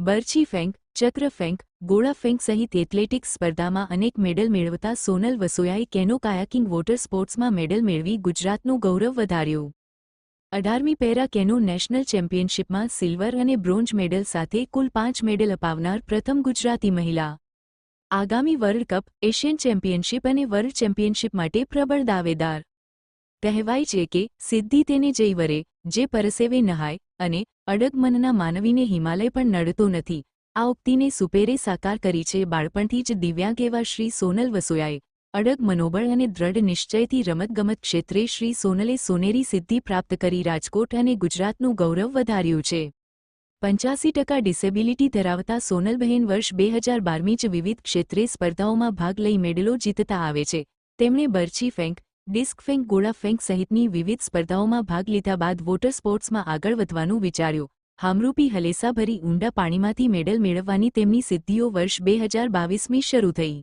બરછી ફેંક ચક્ર ફેંક ગોળા ફેંક સહિત એથ્લેટિક્સ સ્પર્ધામાં અનેક મેડલ મેળવતા સોનલ વસોયાએ કેનો કાયાકિંગ વોટર સ્પોર્ટ્સમાં મેડલ મેળવી ગુજરાતનું ગૌરવ વધાર્યું. અઢારમી પેરા કેનો નેશનલ ચેમ્પિયનશિપમાં સિલ્વર અને બ્રોન્ઝ મેડલ સાથે કુલ પાંચ મેડલ અપાવનાર પ્રથમ ગુજરાતી મહિલા. આગામી વર્લ્ડ કપ, એશિયન ચેમ્પિયનશિપ અને વર્લ્ડ ચેમ્પિયનશિપ માટે પ્રબળ દાવેદાર. કહેવાય છે કે સિદ્ધિ તેને જઈ વરે, જે પરસેવે નહાય અને અડગ મનના માનવીને હિમાલય પણ નડતો નથી. આ ઉક્તિને સુપેરે સાકાર કરી છે બાળપણથી જ દિવ્યાંગ એવા શ્રી સોનલ વસોયાએ. અડગ મનોબળ અને દ્રઢ નિશ્ચયથી રમતગમત ક્ષેત્રે શ્રી સોનલે સોનેરી સિદ્ધિ પ્રાપ્ત કરી રાજકોટ અને ગુજરાતનું ગૌરવ વધાર્યું છે. પંચ્યાસી ટકા ડિસેબિલિટી ધરાવતા સોનલબહેન વર્ષ બે હજાર બારમી જ વિવિધ ક્ષેત્રે સ્પર્ધાઓમાં ભાગ લઈ મેડલો જીતતા આવે છે. તેમણે બરછી ફેંક ડિસ્ક ફેંક ગોળા ફેંક સહિતની વિવિધ સ્પર્ધાઓમાં ભાગ લીધા બાદ વોટર સ્પોર્ટ્સમાં આગળ વધવાનું વિચાર્યું. હામરૂપી હલેસાભરી ઊંડા પાણીમાંથી મેડલ મેળવવાની તેમની સિદ્ધિઓ વર્ષ બે હજાર બાવીસમી શરૂ થઈ.